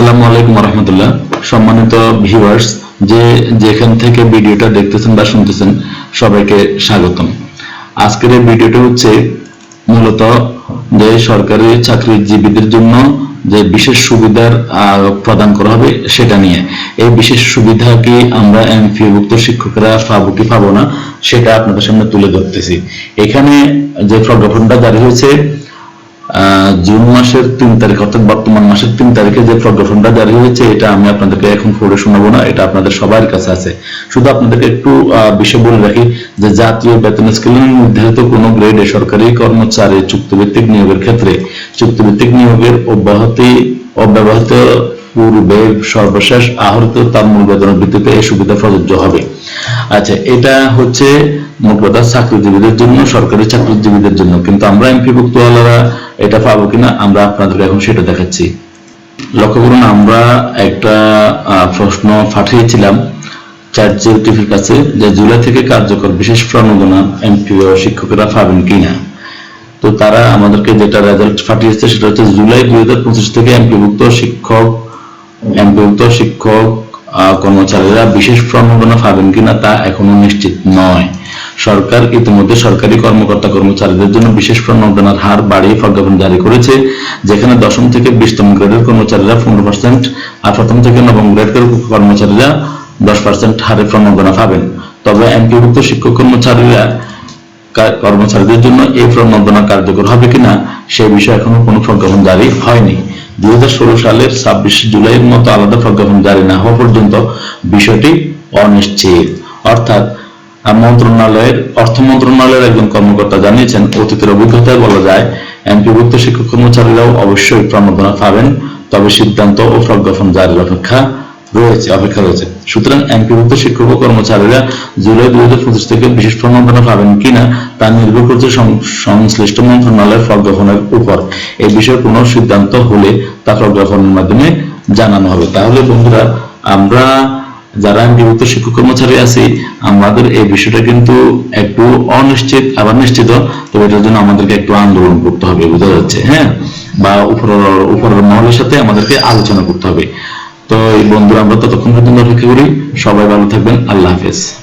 আসসালামু আলাইকুম রহমতুল্লাহ সম্মানিত ভিউয়ার্স যে যেখান থেকে ভিডিওটা দেখতেছেন বা শুনতেছেন, সবাইকে স্বাগতম। আজকের এই ভিডিওটা হচ্ছে মূলত যে সরকারি চাকরিজীবীদের জন্য যে বিশেষ সুবিধার প্রদান করা হবে সেটা নিয়ে। এই বিশেষ সুবিধা কি আমরা এমপিভুক্ত শিক্ষকরা পাবো কি পাবো না, সেটা আপনাদের সামনে তুলে ধরতেছি। এখানে যে প্রজ্ঞাপনটা জারি হয়েছে জুন মাসের তিন তারিখ অর্থাৎ বর্তমান মাসের তিন তারিখে যে প্রজ্ঞাপনটা জারি হয়েছে, এটা আমি আপনাদেরকে এখন পড়ে শোনাবো না, এটা আপনাদের সবার কাছে আছে। শুধু আপনাদেরকে একটু বিষয় বলে রাখি যে জাতীয় বেতন স্কেলে নির্ধারিত কোনো গ্রেডে সরকারি কর্মচারী চুক্তিভিত্তিক নিয়োগের ক্ষেত্রে, চুক্তিভিত্তিক নিয়োগের অব্যাহতি অব্যবহৃত পূর্বে সর্বশেষ আহরিত তার মূল বেতনের ভিত্তিতে এই সুবিধা প্রযোজ্য হবে। আচ্ছা এটা হচ্ছে মোট কথা চাকরিজীবীদের জন্য, সরকারি চাকরিজীবীদের জন্য। কিন্তু আমরা এমপিভুক্ত হলারা এটা পাবো কিনা, আমরা আপনাদেরকে এখন সেটা দেখাচ্ছি। লক্ষ্য করুন, আমরা একটা প্রশ্ন পাঠিয়েছিলাম কাছে যে জুলাই থেকে কার্যকর বিশেষ প্রণোদনা এমপি শিক্ষকেরা পাবেন কিনা। তো তারা আমাদেরকে যেটা রেজাল্ট পাঠিয়েছে সেটা হচ্ছে জুলাই দুই হাজার পঁচিশ থেকে এমপিভুক্ত শিক্ষক এমপিভুক্ত শিক্ষক কর্মচারীরা বিশেষ প্রণোদনা পাবেন কিনা তা এখনও নিশ্চিত নয়। সরকার ইতিমধ্যে সরকারি কর্মকর্তা কর্মচারীদের জন্য বিশেষ প্রণোদনার হার বাড়িয়ে প্রজ্ঞাপন জারি করেছে, যেখানে দশম থেকে বিশতম গ্রেডের কর্মচারীরা পনেরো পার্সেন্ট আর প্রথম থেকে নবম গ্রেডের কর্মচারীরা দশ পার্সেন্ট হারে প্রণোদনা পাবেন। তবে এমপিভুক্ত শিক্ষক কর্মচারীরা কর্মচারীদের জন্য এই প্রণোদনা কার্যকর হবে কিনা সে বিষয়ে এখনও কোনো প্রজ্ঞাপন জারি হয়নি। দুই সালের ছাব্বিশ জুলাইয়ের মতো আলাদা প্রজ্ঞাপন জারি না হওয়া পর্যন্ত বিষয়টি অনিশ্চিত। অর্থাৎ মন্ত্রণালয়ের, অর্থ মন্ত্রণালয়ের একজন কর্মকর্তা জানিয়েছেন, অতীতের অভিজ্ঞতায় বলা যায়, এমপিভুক্ত শিক্ষক কর্মচারীরাও অবশ্যই প্রণোদনা পাবেন, তবে সিদ্ধান্ত ও প্রজ্ঞাপন জারির অপেক্ষা রয়েছে, অপেক্ষা রয়েছে। সুতরাং এমপিভুক্ত শিক্ষক ও কর্মচারীরা জুলাই দুই হাজার পঁচিশ থেকে বিশেষ প্রণোদনা পাবেন কিনা তা নির্ভর করছে সংশ্লিষ্ট মন্ত্রণালয়ের প্রজ্ঞাপনের উপর। এই বিষয়ে কোনো সিদ্ধান্ত হলে তা প্রজ্ঞাপনের মাধ্যমে জানানো হবে। তাহলে বন্ধুরা, আমরা যারা এমপিভুক্ত শিক্ষক কর্মচারী আছি, আমাদের এই বিষয়টা কিন্তু একটু অনিশ্চিত, আবার নিশ্চিত, তবে এটার জন্য আমাদেরকে একটু আন্দোলন করতে হবে, বোঝা যাচ্ছে হ্যাঁ? বা উপরের উপরের মহলের সাথে আমাদেরকে আলোচনা করতে হবে। তো এই বন্ধুরা আমরা ততক্ষণ পর্যন্ত অপেক্ষা করি। সবাই ভালো থাকবেন। আল্লাহ হাফেজ।